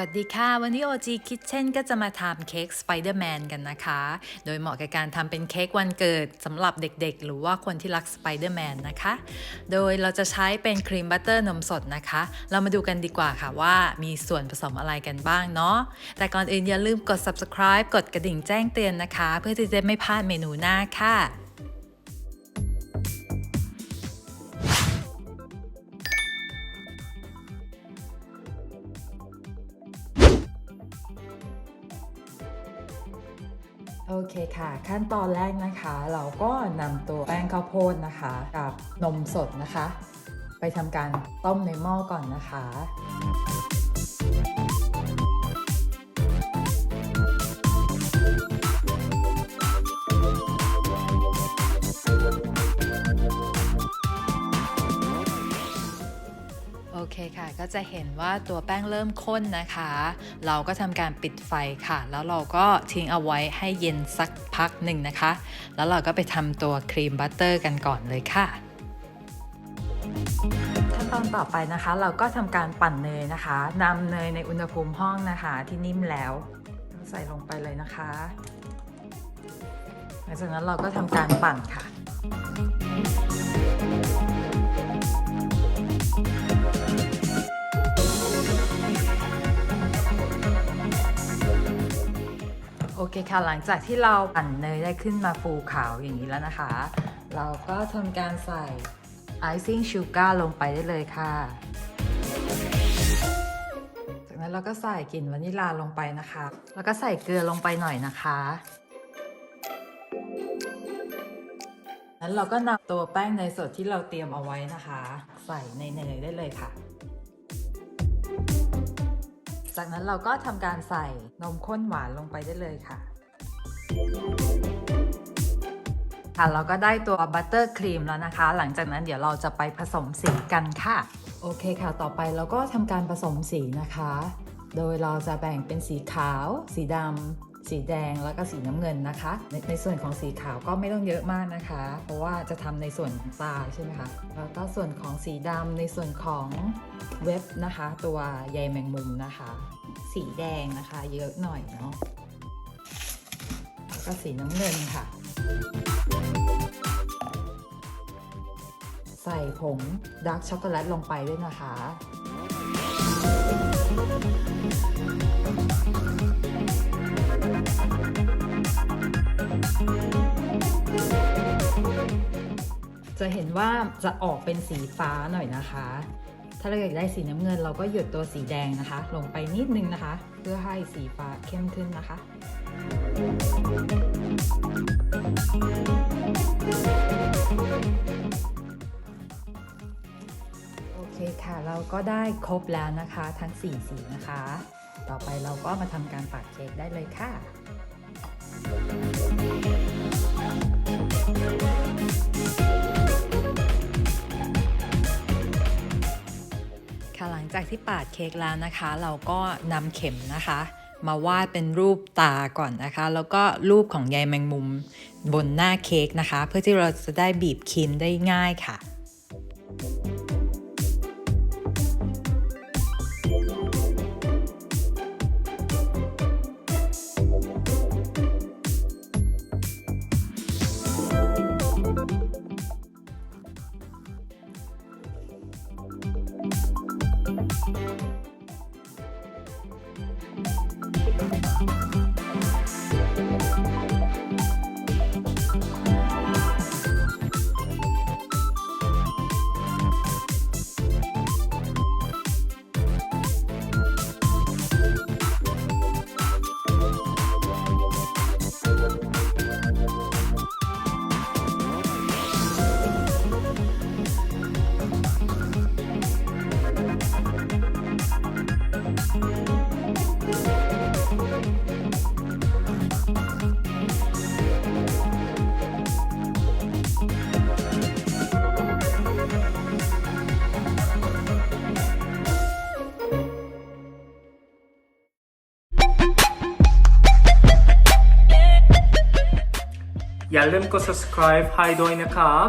วัสดีค่ะ วันนี้ OG Kitchen ก็จะมาทำเค้ก Spider-Man กันนะคะ โดยเหมาะกับการทำเป็นเค้กวันเกิดสำหรับเด็กๆ หรือว่าคนที่รัก Spider-Man นะคะ โดยเราจะใช้เป็นครีมบัตเตอร์นมสดนะคะ เรามาดูกันดีกว่าค่ะว่ามีส่วนผสมอะไรกันบ้างเนาะแต่ก่อนอื่นอย่าลืมกด subscribe กดกระดิ่งแจ้งเตือนนะคะ เพื่อที่จะไม่พลาดเมนูหน้าค่ะ โอเคค่ะ ขั้นตอนแรกนะคะ เราก็นำตัวแป้งข้าวโพดนะคะ กับนมสดนะคะ ไปทำการต้มในหม้อก่อนนะคะ โอเคค่ะ ก็จะเห็นว่าตัวแป้งเริ่มข้นนะคะ เราก็ทำการปิดไฟค่ะ แล้วเราก็ทิ้งเอาไว้ให้เย็นสักพักหนึ่งนะคะ แล้วเราก็ไปทำตัวครีมบัตเตอร์กันก่อนเลยค่ะขั้นตอนต่อไปนะคะ เราก็ทำการปั่นเนยนะคะนำเนยในอุณหภูมิห้องนะคะ ที่นิ่มแล้ว ใส่ลงไปเลยนะคะ หลังจากนั้นเราก็ทำการปั่นค่ะ เคค่ะ หลังจากที่เราปั่นเนยได้ขึ้นมาฟูขาวอย่างนี้แล้วนะคะ เราก็ทำการใส่ icing sugar ลงไปได้เลยค่ะ จากนั้นเราก็ใส่กลิ่นวานิลลาลงไปนะคะ แล้วก็ใส่เกลือลงไปหน่อยนะคะนั้นเราก็นำตัวแป้งเนยสดที่เราเตรียมเอาไว้นะคะ ใส่ในเนยได้เลยค่ะ จากนั้นเราก็ทำการใส่นมข้นหวานลงไปได้เลยค่ะ ค่ะเราก็ได้ตัวบัตเตอร์ครีมแล้วนะคะ หลังจากนั้นเดี๋ยวเราจะไปผสมสีกันค่ะ โอเคค่ะ ต่อไปเราก็ทำการผสมสีนะคะ โดยเราจะแบ่งเป็นสีขาว สีดำ สีแดงแล้วก็สีน้ำเงินนะคะในในส่วนของสีขาวก็ไม่ต้องเยอะมากนะคะ เพราะว่าจะทำในส่วนของตาใช่ไหมคะแล้วก็ส่วนของสีดำในส่วนของเว็บนะคะ ตัวใยแมงมุมนะคะ สีแดงนะคะ เยอะหน่อยเนาะแล้วก็สีน้ำเงินค่ะ ใส่ผงดาร์กช็อกโกแลตลงไปด้วยนะคะ จะเห็นว่าจะออกเป็นสีฟ้าหน่อยนะคะ ถ้าเราอยากได้สีน้ำเงิน เราก็หยดตัวสีแดงนะคะ ลงไปนิดนึงนะคะ เพื่อให้สีฟ้าเข้มขึ้นนะคะโอเคค่ะเราก็ได้ครบแล้วนะคะทั้ง 4 สีนะคะ ต่อไปเราก็มาทำการปัดเค้กได้เลยค่ะ จากที่ปาดเค้กแล้วนะคะ เราก็นำเข็มนะคะ มาวาดเป็นรูปตาก่อนนะคะ แล้วก็รูปของใยแมงมุมบนหน้าเค้กนะคะ เพื่อที่เราจะได้บีบครีมได้ง่ายค่ะ อย่าลืมกด subscribe ให้ด้วยนะครับ